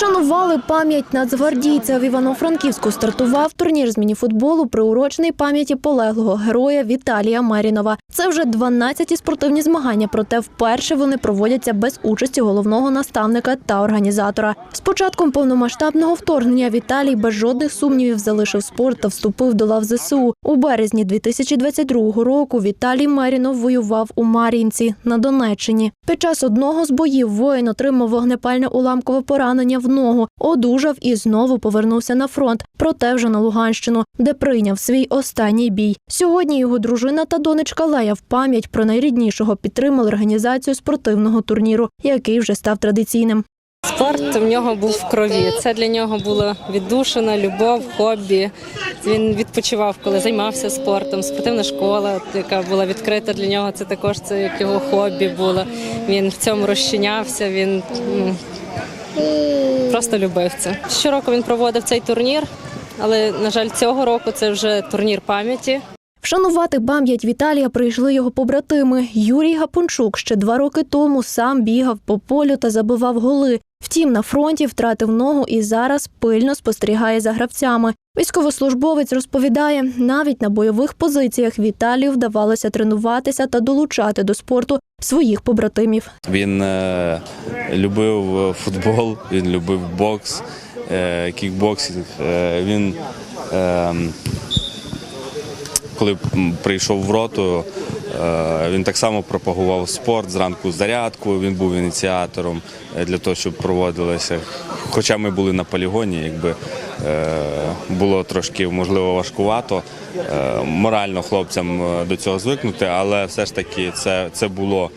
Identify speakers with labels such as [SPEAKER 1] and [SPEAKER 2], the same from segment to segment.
[SPEAKER 1] Вшанували пам'ять нацгвардійця в Івано-Франківську. Стартував турнір з мініфутболу, приурочений пам'яті полеглого героя Віталія Марінова. Це вже 12-ті спортивні змагання, проте вперше вони проводяться без участі головного наставника та організатора. З початком повномасштабного вторгнення Віталій без жодних сумнівів залишив спорт та вступив до лав ЗСУ. У березні 2022 року Віталій Марінов воював у Мар'їнці на Донеччині. Під час одного з боїв воїн отримав вогнепальне уламкове поранення в ногу, одужав і знову повернувся на фронт, проте вже на Луганщину, де прийняв свій останній бій. Сьогодні його дружина та донечка Лея в пам'ять про найріднішого підтримали організацію спортивного турніру, який вже став традиційним.
[SPEAKER 2] Спорт в нього був в крові. Це для нього було віддушина, любов, хобі. Він відпочивав, коли займався спортом. Спортивна школа, яка була відкрита для нього, це також це як його хобі було. Він в цьому розчинявся. Він ну, просто любив це. Щороку він проводив цей турнір, але на жаль, цього року це вже турнір пам'яті.
[SPEAKER 1] Вшанувати пам'ять Віталія прийшли його побратими. Юрій Гапончук ще два роки тому сам бігав по полю та забивав голи. Втім, на фронті втратив ногу і зараз пильно спостерігає за гравцями. Військовослужбовець розповідає, навіть на бойових позиціях Віталію вдавалося тренуватися та долучати до спорту своїх побратимів.
[SPEAKER 3] Він е, любив е, футбол, він любив бокс, е, кікбоксинг. Е, він, е, коли прийшов в роту, е, він так само пропагував спорт зранку зарядку. Він був ініціатором е, для того, щоб проводилося. Хоча ми були на полігоні, якби е, було трошки можливо важкувато морально хлопцям до цього звикнути, але все ж таки це, це було.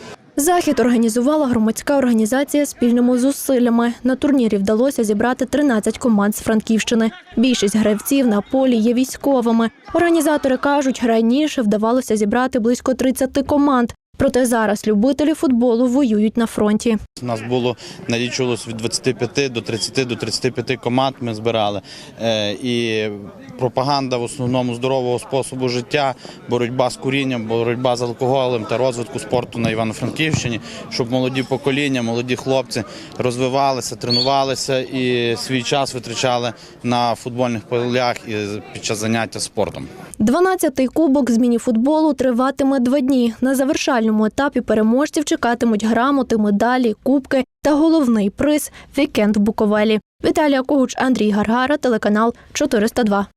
[SPEAKER 1] Захід організувала громадська організація спільними зусиллями. На турнірі вдалося зібрати 13 команд з Франківщини. Більшість гравців на полі є військовими. Організатори кажуть, раніше вдавалося зібрати близько 30 команд. Проте зараз любителі футболу воюють на фронті.
[SPEAKER 4] У нас було налічувалось від 25 до 30 до 35 команд. Ми збирали. Е, І пропаганда в основному здорового способу життя, боротьба з курінням, боротьба з алкоголем та розвитку спорту на Івано-Франківщині, щоб молоді покоління, молоді хлопці розвивалися, тренувалися і свій час витрачали на футбольних полях і під час заняття спортом.
[SPEAKER 1] 12-й кубок з мініфутболу триватиме два дні. На завершальному етапі переможців чекатимуть грамоти, медалі, кубки та головний приз вікенд в Буковелі. Віталія Когуч, Андрій Гаргара, телеканал 402.